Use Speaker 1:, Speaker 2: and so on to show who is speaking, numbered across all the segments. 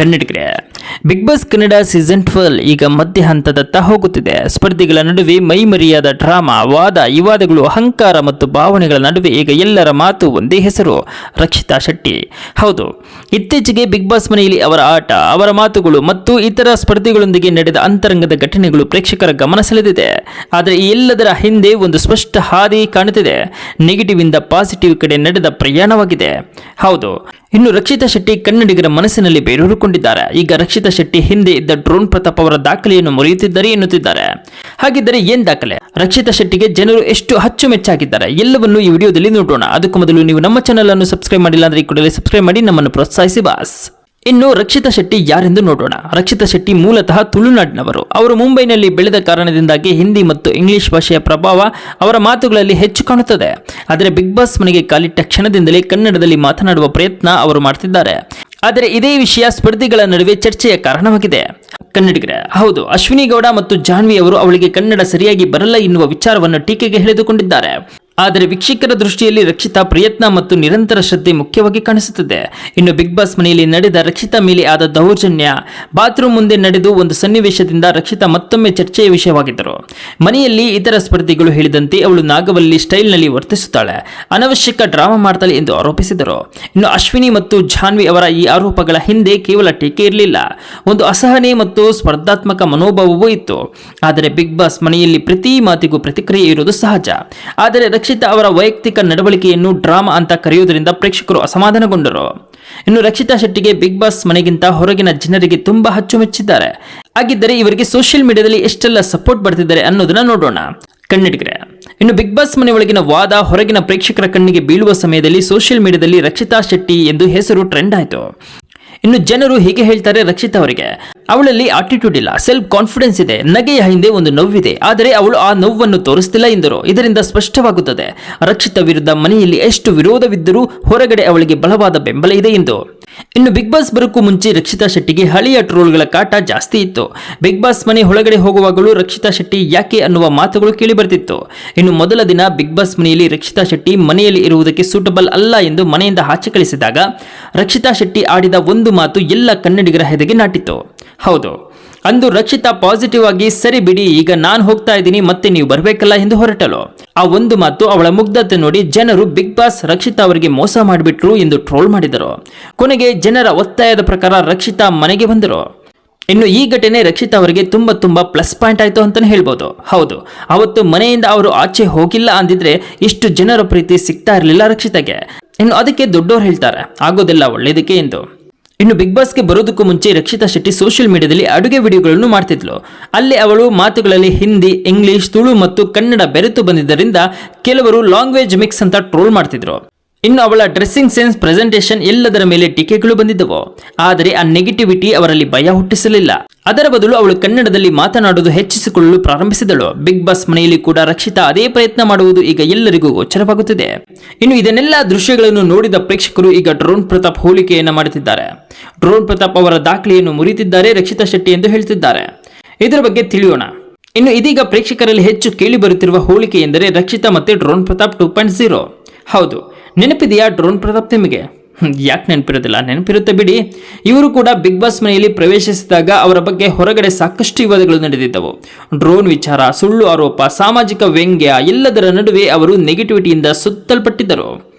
Speaker 1: ಕನ್ನಡಿಗರೇ Bigg Boss Kannada season twelve ಈಗ ಮಧ್ಯ ಹಂತದತ್ತ ಹೋಗುತ್ತಿದೆ. ಸ್ಪರ್ಧಿಗಳ ನಡುವೆ ಮೈಮರಿಯಾದ ಡ್ರಾಮಾ, ವಾದ, ವಿವಾದಗಳು, ಅಹಂಕಾರ ಮತ್ತು ಭಾವನೆಗಳ ನಡುವೆ ಈಗ ಎಲ್ಲರ ಮಾತು ಒಂದೇ ಹೆಸರು, ರಕ್ಷಿತಾ ಶೆಟ್ಟಿ. ಹೌದು, ಇತ್ತೀಚೆಗೆ ಬಿಗ್ ಬಾಸ್ ಮನೆಯಲ್ಲಿ ಅವರ ಆಟ, ಅವರ ಮಾತುಗಳು ಮತ್ತು ಇತರ ಸ್ಪರ್ಧಿಗಳೊಂದಿಗೆ ನಡೆದ ಅಂತರಂಗದ ಘಟನೆಗಳು ಪ್ರೇಕ್ಷಕರ ಗಮನ ಸೆಳೆದಿದೆ. ಆದರೆ ಈ ಎಲ್ಲದರ ಹಿಂದೆ ಒಂದು ಸ್ಪಷ್ಟ ಹಾದಿ ಕಾಣುತ್ತಿದೆ. ನೆಗೆಟಿವ್ ಇಂದ ಪಾಸಿಟಿವ್ ಕಡೆ ನಡೆದ ಪ್ರಯಾಣವಾಗಿದೆ. ಹೌದು, ಇನ್ನು ರಕ್ಷಿತಾ ಶೆಟ್ಟಿ ಕನ್ನಡಿಗರ ಮನಸ್ಸಿನಲ್ಲಿ ಬೇರೂರಿಕೊಂಡಿದ್ದಾರೆ. ಈಗ ರಕ್ಷಿತಾ ಶೆಟ್ಟಿ ಹಿಂದೆ ಇದ್ದ ಡ್ರೋನ್ ಪ್ರತಾಪ್ ಅವರ ದಾಖಲೆಯನ್ನು ಮುರಿಯುತ್ತಿದ್ದಾರೆ ಎನ್ನುತ್ತಿದ್ದಾರೆ. ಹಾಗಿದ್ದರೆ ಏನ್ ದಾಖಲೆ? ರಕ್ಷಿತಾ ಶೆಟ್ಟಿಗೆ ಜನರು ಎಷ್ಟು ಅಚ್ಚುಮೆಚ್ಚಾಗಿದ್ದಾರೆ? ಎಲ್ಲವನ್ನು ಈ ವಿಡಿಯೋದಲ್ಲಿ ನೋಡೋಣ. ಅದಕ್ಕೂ ಮೊದಲು ನೀವು ನಮ್ಮ ಚಾನಲ್ ಅನ್ನು ಸಬ್ಸ್ಕ್ರೈಬ್ ಮಾಡಿಲ್ಲ ಅಂದ್ರೆ ಈ ಕೂಡಲೇ ಸಬ್ಸ್ಕ್ರೈಬ್ ಮಾಡಿ ನಮ್ಮನ್ನು ಪ್ರೋತ್ಸಾಹಿಸಿ ಬಾಸ್. ಇನ್ನು ರಕ್ಷಿತಾ ಶೆಟ್ಟಿ ಯಾರೆಂದು ನೋಡೋಣ. ರಕ್ಷಿತಾ ಶೆಟ್ಟಿ ಮೂಲತಃ ತುಳುನಾಡಿನವರು. ಅವರು ಮುಂಬೈನಲ್ಲಿ ಬೆಳೆದ ಕಾರಣದಿಂದಾಗಿ ಹಿಂದಿ ಮತ್ತು ಇಂಗ್ಲಿಷ್ ಭಾಷೆಯ ಪ್ರಭಾವ ಅವರ ಮಾತುಗಳಲ್ಲಿ ಹೆಚ್ಚು ಕಾಣುತ್ತದೆ. ಆದರೆ ಬಿಗ್ ಬಾಸ್ ಮನೆಗೆ ಕಾಲಿಟ್ಟ ಕ್ಷಣದಿಂದಲೇ ಕನ್ನಡದಲ್ಲಿ ಮಾತನಾಡುವ ಪ್ರಯತ್ನ ಅವರು ಮಾಡ್ತಿದ್ದಾರೆ. ಆದರೆ ಇದೇ ವಿಷಯ ಸ್ಪರ್ಧಿಗಳ ನಡುವೆ ಚರ್ಚೆಯ ಕಾರಣವಾಗಿದೆ. ಕನ್ನಡಿಗರೇ, ಹೌದು ಅಶ್ವಿನಿ ಗೌಡ ಮತ್ತು ಜಾನ್ವಿ ಅವರು ಅವಳಿಗೆ ಕನ್ನಡ ಸರಿಯಾಗಿ ಬರಲ್ಲ ಎನ್ನುವ ವಿಚಾರವನ್ನು ಟೀಕೆಗೆ ಎಳೆದುಕೊಂಡಿದ್ದಾರೆ. ಆದರೆ ವೀಕ್ಷಕರ ದೃಷ್ಟಿಯಲ್ಲಿ ರಕ್ಷಿತಾ ಪ್ರಯತ್ನ ಮತ್ತು ನಿರಂತರ ಶ್ರದ್ಧೆ ಮುಖ್ಯವಾಗಿ ಕಾಣಿಸುತ್ತದೆ. ಇನ್ನು ಬಿಗ್ ಬಾಸ್ ಮನೆಯಲ್ಲಿ ನಡೆದ ರಕ್ಷಿತಾ ಮೇಲೆ ಆದ ದೌರ್ಜನ್ಯ, ಬಾತ್ರೂಮ್ ಮುಂದೆ ನಡೆದು ಒಂದು ಸನ್ನಿವೇಶದಿಂದ ರಕ್ಷಿತಾ ಮತ್ತೊಮ್ಮೆ ಚರ್ಚೆಯ ವಿಷಯವಾಗಿದ್ದರು. ಮನೆಯಲ್ಲಿ ಇತರ ಸ್ಪರ್ಧಿಗಳು ಹೇಳಿದಂತೆ ಅವಳು ನಾಗವಲ್ಲಿ ಸ್ಟೈಲ್ನಲ್ಲಿ ವರ್ತಿಸುತ್ತಾಳೆ. ಅನವಶ್ಯಕ ಡ್ರಾಮಾ ಮಾಡ್ತಾಳೆ ಎಂದು ಆರೋಪಿಸಿದರು. ಇನ್ನು ಅಶ್ವಿನಿ ಮತ್ತು ಜಾನ್ವಿ ಅವರ ಈ ಆರೋಪಗಳ ಹಿಂದೆ ಕೇವಲ ಟೀಕೆ ಇರಲಿಲ್ಲ. ಒಂದು ಅಸಹನೆ ಮತ್ತು ಸ್ಪರ್ಧಾತ್ಮಕ ಮನೋಭಾವವೂ ಇತ್ತು. ಆದರೆ ಬಿಗ್ ಬಾಸ್ ಮನೆಯಲ್ಲಿ ಪ್ರತಿ ಮಾತಿಗೂ ಪ್ರತಿಕ್ರಿಯೆ ಇರುವುದು ಸಹಜ. ಆದರೆ ರಕ್ಷಿತಾ ಅವರ ವೈಯಕ್ತಿಕ ನಡವಳಿಕೆಯನ್ನು ಡ್ರಾಮಾ ಅಂತ ಕರೆಯುವುದರಿಂದ ಪ್ರೇಕ್ಷಕರು ಅಸಮಾಧಾನಗೊಂಡರು. ಇನ್ನು ರಕ್ಷಿತಾ ಶೆಟ್ಟಿಗೆ ಬಿಗ್ ಬಾಸ್ ಮನೆಗಿಂತ ಹೊರಗಿನ ಜನರಿಗೆ ತುಂಬಾ ಅಚ್ಚುಮೆಚ್ಚಿದ್ದಾರೆ. ಹಾಗಿದ್ದರೆ ಇವರಿಗೆ ಸೋಷಿಯಲ್ ಮೀಡಿಯಾದಲ್ಲಿ ಎಷ್ಟೆಲ್ಲ ಸಪೋರ್ಟ್ ಬರ್ತಿದ್ದಾರೆ ಅನ್ನೋದನ್ನ ನೋಡೋಣ. ಕನ್ನಡಿಗರೇ, ಇನ್ನು ಬಿಗ್ ಬಾಸ್ ಮನೆ ಒಳಗಿನ ವಾದ ಹೊರಗಿನ ಪ್ರೇಕ್ಷಕರ ಕಣ್ಣಿಗೆ ಬೀಳುವ ಸಮಯದಲ್ಲಿ ಸೋಷಿಯಲ್ ಮೀಡಿಯಾದಲ್ಲಿ ರಕ್ಷಿತಾ ಶೆಟ್ಟಿ ಎಂದು ಹೆಸರು ಟ್ರೆಂಡ್ ಆಯಿತು. ಇನ್ನು ಜನರು ಹೀಗೆ ಹೇಳ್ತಾರೆ ರಕ್ಷಿತ್ ಅವರಿಗೆ. ಅವಳಲ್ಲಿ ಆಟಿಟ್ಯೂಡ್ ಇಲ್ಲ ಸೆಲ್ಫ್ ಕಾನ್ಫಿಡೆನ್ಸ್ ಇದೆ, ನಗೆಯ ಹಿಂದೆ ಒಂದು ನೋವಿದೆ, ಆದರೆ ಅವಳು ಆ ನೋವನ್ನು ತೋರಿಸ್ತಿಲ್ಲ ಎಂದರು. ಇದರಿಂದ ಸ್ಪಷ್ಟವಾಗುತ್ತದೆ, ರಕ್ಷಿತ ವಿರುದ್ಧ ಮನೆಯಲ್ಲಿ ಎಷ್ಟು ವಿರೋಧವಿದ್ದರೂ ಹೊರಗಡೆ ಅವಳಿಗೆ ಬಲವಾದ ಬೆಂಬಲ ಇದೆ ಎಂದು. ಇನ್ನು ಬಿಗ್ ಬಾಸ್ ಬರಕ್ಕೂ ಮುಂಚೆ ರಕ್ಷಿತಾ ಶೆಟ್ಟಿಗೆ ಹಳೆಯ ಟ್ರೋಲ್ಗಳ ಕಾಟ ಜಾಸ್ತಿ ಇತ್ತು. ಬಿಗ್ ಬಾಸ್ ಮನೆ ಒಳಗಡೆ ಹೋಗುವಾಗಲೂ ರಕ್ಷಿತಾ ಶೆಟ್ಟಿ ಯಾಕೆ ಅನ್ನುವ ಮಾತುಗಳು ಕೇಳಿ ಬರ್ತಿತ್ತು. ಇನ್ನು ಮೊದಲ ದಿನ ಬಿಗ್ ಬಾಸ್ ಮನೆಯಲ್ಲಿ ರಕ್ಷಿತಾ ಶೆಟ್ಟಿ ಮನೆಯಲ್ಲಿ ಇರುವುದಕ್ಕೆ ಸೂಟಬಲ್ ಅಲ್ಲ ಎಂದು ಮನೆಯಿಂದ ಆಚೆ ಕಳಿಸಿದಾಗ, ರಕ್ಷಿತಾ ಶೆಟ್ಟಿ ಆಡಿದ ಒಂದು ಮಾತು ಎಲ್ಲ ಕನ್ನಡಿಗರ ಹೆದೆಗೆ ನಾಟಿತು. ಹೌದು, ಅಂದು ರಕ್ಷಿತಾ ಪಾಸಿಟಿವ್ ಆಗಿ ಸರಿ ಬಿಡಿ, ಈಗ ನಾನು ಹೋಗ್ತಾ ಇದ್ದೀನಿ, ಮತ್ತೆ ನೀವು ಬರಬೇಕಲ್ಲ ಎಂದು ಹೊರಟಲು ಆ ಒಂದು ಮಾತು ಅವಳ ಮುಗ್ಧತೆ ನೋಡಿ ಜನರು ಬಿಗ್ ಬಾಸ್ ರಕ್ಷಿತಾ ಅವರಿಗೆ ಮೋಸ ಮಾಡಿಬಿಟ್ರು ಎಂದು ಟ್ರೋಲ್ ಮಾಡಿದರು. ಕೊನೆಗೆ ಜನರ ಒತ್ತಾಯದ ಪ್ರಕಾರ ರಕ್ಷಿತಾ ಮನೆಗೆ ಬಂದರು. ಇನ್ನು ಈ ಘಟನೆ ರಕ್ಷಿತಾ ಅವರಿಗೆ ತುಂಬಾ ತುಂಬಾ ಪ್ಲಸ್ ಪಾಯಿಂಟ್ ಆಯ್ತು ಅಂತಾನೆ ಹೇಳ್ಬೋದು. ಹೌದು, ಅವತ್ತು ಮನೆಯಿಂದ ಅವರು ಆಚೆ ಹೋಗಿಲ್ಲ ಅಂದಿದ್ರೆ ಇಷ್ಟು ಜನರ ಪ್ರೀತಿ ಸಿಗ್ತಾ ಇರಲಿಲ್ಲ ರಕ್ಷಿತಾಗೆ. ಇನ್ನು ಅದಕ್ಕೆ ದೊಡ್ಡವರು ಹೇಳ್ತಾರೆ, ಆಗೋದಿಲ್ಲ ಒಳ್ಳೇದಕ್ಕೆ ಎಂದು. ಇನ್ನು ಬಿಗ್ ಬಾಸ್ಗೆ ಬರೋದಕ್ಕೂ ಮುಂಚೆ ರಕ್ಷಿತಾ ಶೆಟ್ಟಿ ಸೋಷಿಯಲ್ ಮೀಡಿಯಾದಲ್ಲಿ ಅಡುಗೆ ವಿಡಿಯೋಗಳನ್ನು ಮಾಡ್ತಿದ್ಲು. ಅಲ್ಲಿ ಅವಳು ಮಾತುಗಳಲ್ಲಿ ಹಿಂದಿ ಇಂಗ್ಲಿಷ್ ತುಳು ಮತ್ತು ಕನ್ನಡ ಬೆರೆತು ಬಂದಿದ್ದರಿಂದ ಕೆಲವರು ಲಾಂಗ್ವೇಜ್ ಮಿಕ್ಸ್ ಅಂತ ಟ್ರೋಲ್ ಮಾಡ್ತಿದ್ರು. ಇನ್ನು ಅವಳ ಡ್ರೆಸ್ಸಿಂಗ್ ಸೆನ್ಸ್ ಪ್ರೆಸೆಂಟೇಷನ್ ಎಲ್ಲದರ ಮೇಲೆ ಟೀಕೆಗಳು ಬಂದಿದ್ದವು. ಆದರೆ ಆ ನೆಗೆಟಿವಿಟಿ ಅವರಲ್ಲಿ ಭಯ ಹುಟ್ಟಿಸಲಿಲ್ಲ. ಅದರ ಬದಲು ಅವಳು ಕನ್ನಡದಲ್ಲಿ ಮಾತನಾಡುವುದು ಹೆಚ್ಚಿಸಿಕೊಳ್ಳಲು ಪ್ರಾರಂಭಿಸಿದಳು. ಬಿಗ್ ಬಾಸ್ ಮನೆಯಲ್ಲಿ ಕೂಡ ರಕ್ಷಿತಾ ಅದೇ ಪ್ರಯತ್ನ ಮಾಡುವುದು ಈಗ ಎಲ್ಲರಿಗೂ ಗೋಚರವಾಗುತ್ತಿದೆ. ಇನ್ನು ಇದನ್ನೆಲ್ಲ ದೃಶ್ಯಗಳನ್ನು ನೋಡಿದ ಪ್ರೇಕ್ಷಕರು ಈಗ ಡ್ರೋನ್ ಪ್ರತಾಪ್ ಹೋಲಿಕೆಯನ್ನು ಮಾಡುತ್ತಿದ್ದಾರೆ. ಡ್ರೋನ್ ಪ್ರತಾಪ್ ಅವರ ದಾಖಲೆಯನ್ನು ಮುರಿಯುತ್ತಿದ್ದಾರೆ ರಕ್ಷಿತಾ ಶೆಟ್ಟಿ ಎಂದು ಹೇಳುತ್ತಿದ್ದಾರೆ ಇದರ ಬಗ್ಗೆ ತಿಳಿಯೋಣ. ಇನ್ನು ಇದೀಗ ಪ್ರೇಕ್ಷಕರಲ್ಲಿ ಹೆಚ್ಚು ಕೇಳಿ ಬರುತ್ತಿರುವ ಹೋಲಿಕೆ ಎಂದರೆ ರಕ್ಷಿತಾ ಮತ್ತೆ drone Pratap two point zero ಹೌದು. ನೆನಪಿದೆಯಾ ಡ್ರೋನ್ ಪ್ರತಾಪ್ ನಿಮಗೆ? ಯಾಕೆ ನೆನಪಿರೋದಿಲ್ಲ? ನೆನಪಿರುತ್ತೆ ಬಿಡಿ. ಇವರು ಕೂಡ ಬಿಗ್ ಬಾಸ್ ಮನೆಯಲ್ಲಿ ಪ್ರವೇಶಿಸಿದಾಗ ಅವರ ಬಗ್ಗೆ ಹೊರಗಡೆ ಸಾಕಷ್ಟು ವಿವಾದಗಳು ನಡೆದಿದ್ದವು. ಡ್ರೋನ್ ವಿಚಾರ, ಸುಳ್ಳು ಆರೋಪ, ಸಾಮಾಜಿಕ ವ್ಯಂಗ್ಯ ಎಲ್ಲದರ ನಡುವೆ ಅವರು ನೆಗೆಟಿವಿಟಿಯಿಂದ ಸುತ್ತಲ್ಪಟ್ಟಿದ್ದರು.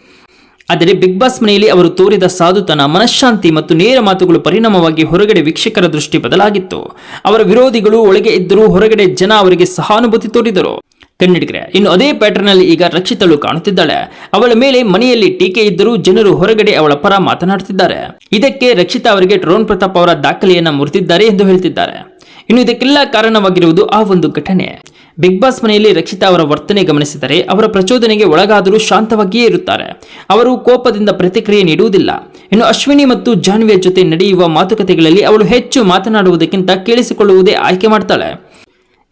Speaker 1: ಆದರೆ ಬಿಗ್ ಬಾಸ್ ಮನೆಯಲ್ಲಿ ಅವರು ತೋರಿದ ಸಾಧುತನ, ಮನಃಶಾಂತಿ ಮತ್ತು ನೇರ ಮಾತುಗಳು ಪರಿಣಾಮವಾಗಿ ಹೊರಗಡೆ ವೀಕ್ಷಕರ ದೃಷ್ಟಿ ಬದಲಾಗಿತ್ತು. ಅವರ ವಿರೋಧಿಗಳು ಒಳಗೆ ಇದ್ದರೂ ಹೊರಗಡೆ ಜನ ಅವರಿಗೆ ಸಹಾನುಭೂತಿ ತೋರಿದರು. ಕನ್ನಡಿಗರೆ ಇನ್ನು ಅದೇ ಪ್ಯಾಟರ್ನ್ ಅಲ್ಲಿ ಈಗ ರಕ್ಷಿತಳು ಕಾಣುತ್ತಿದ್ದಾಳೆ. ಅವಳ ಮೇಲೆ ಮನೆಯಲ್ಲಿ ಟೀಕೆ ಇದ್ದರೂ ಜನರು ಹೊರಗಡೆ ಅವಳ ಪರ ಮಾತನಾಡುತ್ತಿದ್ದಾರೆ. ಇದಕ್ಕೆ ರಕ್ಷಿತಾ ಅವರಿಗೆ ಡ್ರೋನ್ ಪ್ರತಾಪ್ ಅವರ ದಾಖಲೆಯನ್ನ ಮುರಿದಿದ್ದಾರೆ ಎಂದು ಹೇಳ್ತಿದ್ದಾರೆ. ಇನ್ನು ಇದಕ್ಕೆಲ್ಲ ಕಾರಣವಾಗಿರುವುದು ಆ ಒಂದು ಘಟನೆ. ಬಿಗ್ ಬಾಸ್ ಮನೆಯಲ್ಲಿ ರಕ್ಷಿತಾ ಅವರ ವರ್ತನೆ ಗಮನಿಸಿದರೆ ಅವರ ಪ್ರಚೋದನೆಗೆ ಒಳಗಾದರೂ ಶಾಂತವಾಗಿಯೇ ಇರುತ್ತಾರೆ. ಅವರು ಕೋಪದಿಂದ ಪ್ರತಿಕ್ರಿಯೆ ನೀಡುವುದಿಲ್ಲ. ಇನ್ನು ಅಶ್ವಿನಿ ಮತ್ತು ಜಾನ್ವಿಯ ಜೊತೆ ನಡೆಯುವ ಮಾತುಕತೆಗಳಲ್ಲಿ ಅವಳು ಹೆಚ್ಚು ಮಾತನಾಡುವುದಕ್ಕಿಂತ ಕೇಳಿಸಿಕೊಳ್ಳುವುದೇ ಆಯ್ಕೆ ಮಾಡ್ತಾಳೆ.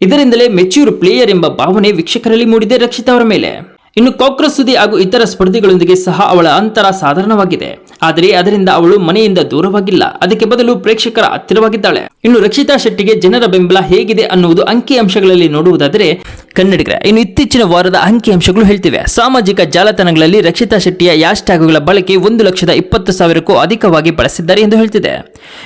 Speaker 1: ಇದರಿಂದಲೇ ಮೆಚ್ಯೂರ್ ಪ್ಲೇಯರ್ ಎಂಬ ಭಾವನೆ ವೀಕ್ಷಕರಲ್ಲಿ ಮೂಡಿದೆ ರಕ್ಷಿತಾ ಅವರ ಮೇಲೆ. ಇನ್ನು ಕಾಕ್ರೋಚ್ ಸುದಿ ಹಾಗೂ ಇತರ ಸ್ಪರ್ಧಿಗಳೊಂದಿಗೆ ಸಹ ಅವಳ ಅಂತರ ಸಾಧಾರಣವಾಗಿದೆ. ಆದರೆ ಅದರಿಂದ ಅವಳು ಮನೆಯಿಂದ ದೂರವಾಗಿಲ್ಲ. ಅದಕ್ಕೆ ಬದಲು ಪ್ರೇಕ್ಷಕರ ಹತ್ತಿರವಾಗಿದ್ದಾಳೆ. ಇನ್ನು ರಕ್ಷಿತಾ ಶೆಟ್ಟಿಗೆ ಜನರ ಬೆಂಬಲ ಹೇಗಿದೆ ಅನ್ನುವುದು ಅಂಕಿ ಅಂಶಗಳಲ್ಲಿ ನೋಡುವುದಾದರೆ ಕನ್ನಡಿಗರ. ಇನ್ನು ಇತ್ತೀಚಿನ ವಾರದ ಅಂಕಿ ಅಂಶಗಳು ಹೇಳ್ತಿವೆ. ಸಾಮಾಜಿಕ ಜಾಲತಾಣಗಳಲ್ಲಿ ರಕ್ಷಿತಾ ಶೆಟ್ಟಿಯ ಯಾಶ್ ಟ್ಯಾಗುಗಳ ಬಳಕೆ ಒಂದು ಲಕ್ಷದ ಇಪ್ಪತ್ತು ಸಾವಿರಕ್ಕೂ ಅಧಿಕವಾಗಿ ಬಳಸಿದ್ದಾರೆ ಎಂದು ಹೇಳ್ತಿದೆ.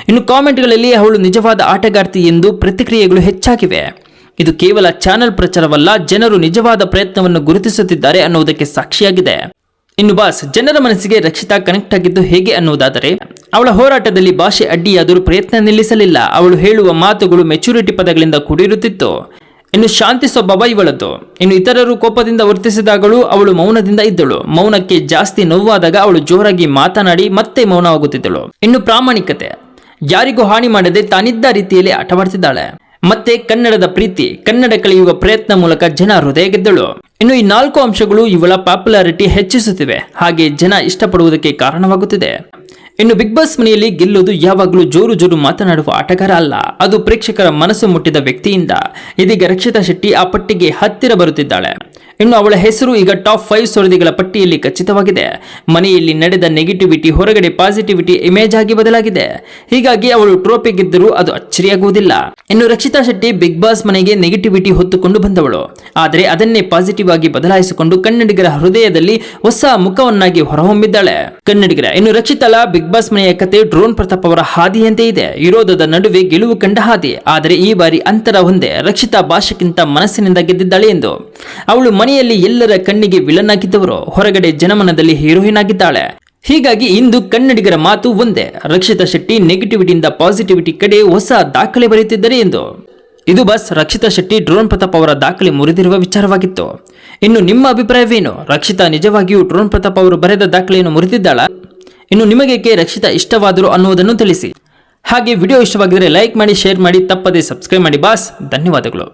Speaker 1: ಇನ್ನು ಕಾಮೆಂಟ್ಗಳಲ್ಲಿ ಅವಳು ನಿಜವಾದ ಆಟಗಾರ್ತಿ ಎಂದು ಪ್ರತಿಕ್ರಿಯೆಗಳು ಹೆಚ್ಚಾಗಿವೆ. ಇದು ಕೇವಲ ಚಾನೆಲ್ ಪ್ರಚಾರವಲ್ಲ, ಜನರು ನಿಜವಾದ ಪ್ರಯತ್ನವನ್ನು ಗುರುತಿಸುತ್ತಿದ್ದಾರೆ ಅನ್ನುವುದಕ್ಕೆ ಸಾಕ್ಷಿಯಾಗಿದೆ. ಇನ್ನು ಬಾಸ್, ಜನರ ಮನಸ್ಸಿಗೆ ರಕ್ಷಿತಾ ಕನೆಕ್ಟ್ ಆಗಿದ್ದು ಹೇಗೆ ಅನ್ನುವುದಾದರೆ, ಅವಳ ಹೋರಾಟದಲ್ಲಿ ಭಾಷೆ ಅಡ್ಡಿಯಾದರೂ ಪ್ರಯತ್ನ ನಿಲ್ಲಿಸಲಿಲ್ಲ. ಅವಳು ಹೇಳುವ ಮಾತುಗಳು ಮೆಚುರಿಟಿ ಪದಗಳಿಂದ ಕೂಡಿರುತ್ತಿತ್ತು. ಇನ್ನು ಶಾಂತಿ ಸ್ವಭಾವ ಇವಳದ್ದು. ಇನ್ನು ಇತರರು ಕೋಪದಿಂದ ವರ್ತಿಸಿದಾಗಲೂ ಅವಳು ಮೌನದಿಂದ ಇದ್ದಳು. ಮೌನಕ್ಕೆ ಜಾಸ್ತಿ ನೋವಾದಾಗ ಅವಳು ಜೋರಾಗಿ ಮಾತನಾಡಿ ಮತ್ತೆ ಮೌನವಾಗುತ್ತಿದ್ದಳು. ಇನ್ನು ಪ್ರಾಮಾಣಿಕತೆ. ಯಾರಿಗೂ ಹಾನಿ ಮಾಡದೆ ತಾನಿದ್ದ ರೀತಿಯಲ್ಲಿ ಆಟವಾಡ್ತಿದ್ದಾಳೆ. ಮತ್ತೆ ಕನ್ನಡದ ಪ್ರೀತಿ, ಕನ್ನಡ ಕಲಿಯುವ ಪ್ರಯತ್ನ ಮೂಲಕ ಜನ ಹೃದಯ ಗೆದ್ದಳು ಇನ್ನು ಈ ನಾಲ್ಕು ಅಂಶಗಳು ಇವಳ ಪಾಪ್ಯುಲಾರಿಟಿ ಹೆಚ್ಚಿಸುತ್ತಿವೆ. ಹಾಗೆ ಜನ ಇಷ್ಟಪಡುವುದಕ್ಕೆ ಕಾರಣವಾಗುತ್ತಿದೆ. ಇನ್ನು ಬಿಗ್ ಬಾಸ್ ಮನೆಯಲ್ಲಿ ಗೆಲ್ಲುವುದು ಯಾವಾಗಲೂ ಜೋರು ಜೋರು ಮಾತನಾಡುವ ಆಟಗಾರ ಅಲ್ಲ. ಅದು ಪ್ರೇಕ್ಷಕರ ಮನಸ್ಸು ಮುಟ್ಟಿದ ವ್ಯಕ್ತಿಯಿಂದ. ಇದೀಗ ರಕ್ಷಿತಾ ಶೆಟ್ಟಿ ಆ ಪಟ್ಟಿಗೆ ಹತ್ತಿರ ಬರುತ್ತಿದ್ದಾಳೆ. ಇನ್ನು ಅವಳ ಹೆಸರು ಈಗ ಟಾಪ್ ಫೈವ್ ಸ್ಪರ್ಧಿಗಳ ಪಟ್ಟಿಯಲ್ಲಿ ಖಚಿತವಾಗಿದೆ. ಮನೆಯಲ್ಲಿ ನಡೆದ ನೆಗೆಟಿವಿಟಿ ಹೊರಗಡೆ ಪಾಸಿಟಿವಿಟಿ ಇಮೇಜ್ ಆಗಿ ಬದಲಾಗಿದೆ. ಹೀಗಾಗಿ ಅವಳು ಟ್ರೋಫಿ ಗೆದ್ದರೂ ಅದು ಅಚ್ಚರಿಯಾಗುವುದಿಲ್ಲ. ಇನ್ನು ರಕ್ಷಿತಾ ಶೆಟ್ಟಿ ಬಿಗ್ ಬಾಸ್ ಮನೆಗೆ ನೆಗೆಟಿವಿಟಿ ಹೊತ್ತುಕೊಂಡು ಬಂದವಳು. ಆದರೆ ಅದನ್ನೇ ಪಾಸಿಟಿವ್ ಆಗಿ ಬದಲಾಯಿಸಿಕೊಂಡು ಕನ್ನಡಿಗರ ಹೃದಯದಲ್ಲಿ ಹೊಸ ಮುಖವನ್ನಾಗಿ ಹೊರಹೊಮ್ಮಿದ್ದಾಳೆ. ಕನ್ನಡಿಗರ, ಇನ್ನು ರಕ್ಷಿತಾಳ ಬಿಗ್ ಬಾಸ್ ಮನೆಯ ಕತೆ ಡ್ರೋನ್ ಪ್ರತಾಪ್ ಅವರ ಹಾದಿಯಂತೆ ಇದೆ. ವಿರೋಧದ ನಡುವೆ ಗೆಲುವು ಕಂಡ ಹಾದಿ. ಆದರೆ ಈ ಬಾರಿ ಅಂತರ ಹೊಂದೆ ರಕ್ಷಿತಾ ಭಾಷೆಗಿಂತ ಮನಸ್ಸಿನಿಂದ ಗೆದ್ದಿದ್ದಾಳೆ ಎಂದು. ಅವಳು ಮನೆಯಲ್ಲಿ ಎಲ್ಲರ ಕಣ್ಣಿಗೆ ವಿಲನ್ ಆಗಿದ್ದವರು ಹೊರಗಡೆ ಜನಮನದಲ್ಲಿ ಹೀರೋಯಿನ್ ಆಗಿದ್ದಾಳೆ ಹೀಗಾಗಿ ಇಂದು ಕನ್ನಡಿಗರ ಮಾತು ಒಂದೇ, ರಕ್ಷಿತಾ ಶೆಟ್ಟಿ ನೆಗೆಟಿವಿಟಿಯಿಂದ ಪಾಸಿಟಿವಿಟಿ ಕಡೆ ಹೊಸ ದಾಖಲೆ ಬರೆಯುತ್ತಿದ್ದಾರೆ ಎಂದು. ಇದು ಬಸ್ ರಕ್ಷಿತಾ ಶೆಟ್ಟಿ ಡ್ರೋನ್ ಪ್ರತಾಪ್ ಅವರ ದಾಖಲೆ ಮುರಿದಿರುವ ವಿಚಾರವಾಗಿತ್ತು. ಇನ್ನು ನಿಮ್ಮ ಅಭಿಪ್ರಾಯವೇನು? ರಕ್ಷಿತಾ ನಿಜವಾಗಿಯೂ ಡ್ರೋನ್ ಪ್ರತಾಪ್ ಅವರು ಬರೆದ ದಾಖಲೆಯನ್ನು ಮುರಿದಿದ್ದಾಳ? ಇನ್ನು ನಿಮಗೇಕೆ ರಕ್ಷಿತಾ ಇಷ್ಟವಾದರು ಅನ್ನುವುದನ್ನು ತಿಳಿಸಿ. ಹಾಗೆ ವಿಡಿಯೋ ಇಷ್ಟವಾಗಿದ್ದರೆ ಲೈಕ್ ಮಾಡಿ, ಶೇರ್ ಮಾಡಿ, ತಪ್ಪದೇ ಸಬ್ಸ್ಕ್ರೈಬ್ ಮಾಡಿ, ಬಾಸ್. ಧನ್ಯವಾದಗಳು.